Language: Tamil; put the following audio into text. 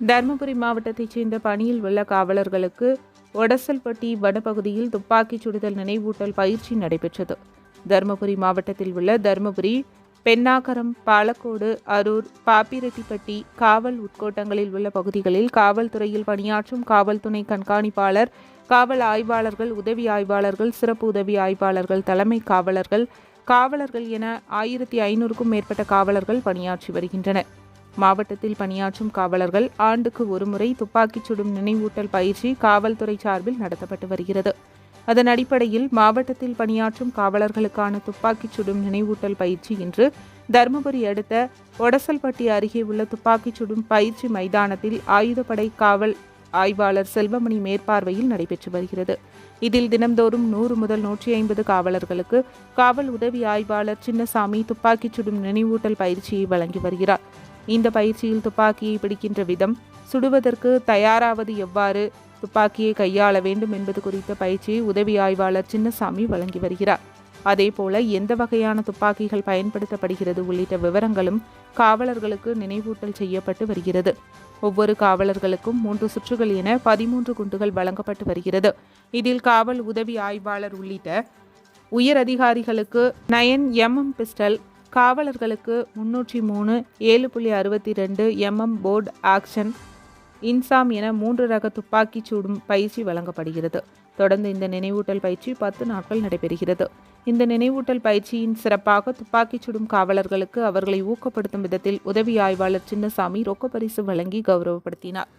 தருமபுரி மாவட்டத்தைச் சேர்ந்த பணியில் உள்ள காவலர்களுக்கு ஒடசல்பட்டி வனப்பகுதியில் துப்பாக்கிச் சுடுதல் நினைவூட்டல் பயிற்சி நடைபெற்றது. தருமபுரி மாவட்டத்தில் உள்ள தருமபுரி பெண்ணாகரம் பாலக்கோடு அரூர் பாப்பிரெட்டிப்பட்டி காவல் உட்கோட்டங்களில் உள்ள பகுதிகளில் காவல்துறையில் பணியாற்றும் காவல் துணை கண்காணிப்பாளர் காவல் ஆய்வாளர்கள் உதவி ஆய்வாளர்கள் சிறப்பு உதவி ஆய்வாளர்கள் தலைமை காவலர்கள் காவலர்கள் என ஆயிரத்தி ஐநூறுக்கும் மேற்பட்ட காவலர்கள் பணியாற்றி வருகின்றனர். மாவட்டத்தில் பணியாற்றும் காவலர்கள் ஆண்டுக்கு ஒருமுறை துப்பாக்கிச் சுடும் நினைவூட்டல் பயிற்சி காவல்துறை சார்பில் நடத்தப்பட்டு வருகிறது. அதன் அடிப்படையில் மாவட்டத்தில் பணியாற்றும் காவலர்களுக்கான துப்பாக்கிச் சுடும் நினைவூட்டல் பயிற்சி இன்று தருமபுரி அடுத்த ஒடசல்பட்டி அருகே உள்ள துப்பாக்கிச் சுடும் பயிற்சி மைதானத்தில் ஆயுதப்படை காவல் ஆய்வாளர் செல்வமணி மேற்பார்வையில் நடைபெற்று வருகிறது. இதில் தினம்தோறும் நூறு முதல் நூற்றி ஐம்பது காவலர்களுக்கு காவல் உதவி ஆய்வாளர் சின்னசாமி துப்பாக்கிச் சுடும் நினைவூட்டல் பயிற்சியை வழங்கி வருகிறார். இந்த பயிற்சியில் துப்பாக்கியை பிடிக்கின்ற விதம் சுடுவதற்கு தயாராவது எவ்வாறு துப்பாக்கியை கையாள வேண்டும் என்பது குறித்த பயிற்சியை உதவி ஆய்வாளர் சின்னசாமி வழங்கி வருகிறார். அதேபோல எந்த வகையான துப்பாக்கிகள் பயன்படுத்தப்படுகிறது உள்ளிட்ட விவரங்களும் காவலர்களுக்கு நினைவூட்டல் செய்யப்பட்டு வருகிறது. ஒவ்வொரு காவலர்களுக்கும் மூன்று சுற்றுகள் என பதிமூன்று குண்டுகள் வழங்கப்பட்டு வருகிறது. இதில் காவல் உதவி ஆய்வாளர் உள்ளிட்ட உயர் அதிகாரிகளுக்கு நயன் எம்எம் பிஸ்டல் காவலர்களுக்கு முன்னூற்றி மூணு ஏழு புள்ளி அறுபத்தி ரெண்டு எம்எம் போர்டு ஆக்ஷன் இன்சாம் என மூன்று ரக துப்பாக்கிச் சூடும் பயிற்சி வழங்கப்படுகிறது. தொடர்ந்து இந்த நினைவூட்டல் பயிற்சி பத்து நாட்கள் நடைபெறுகிறது. இந்த நினைவூட்டல் பயிற்சியின் சிறப்பாக துப்பாக்கிச் சுடும் காவலர்களுக்கு அவர்களை ஊக்கப்படுத்தும் விதத்தில் உதவி ஆய்வாளர் சின்னசாமி ரொக்க பரிசு வழங்கி கௌரவப்படுத்தினார்.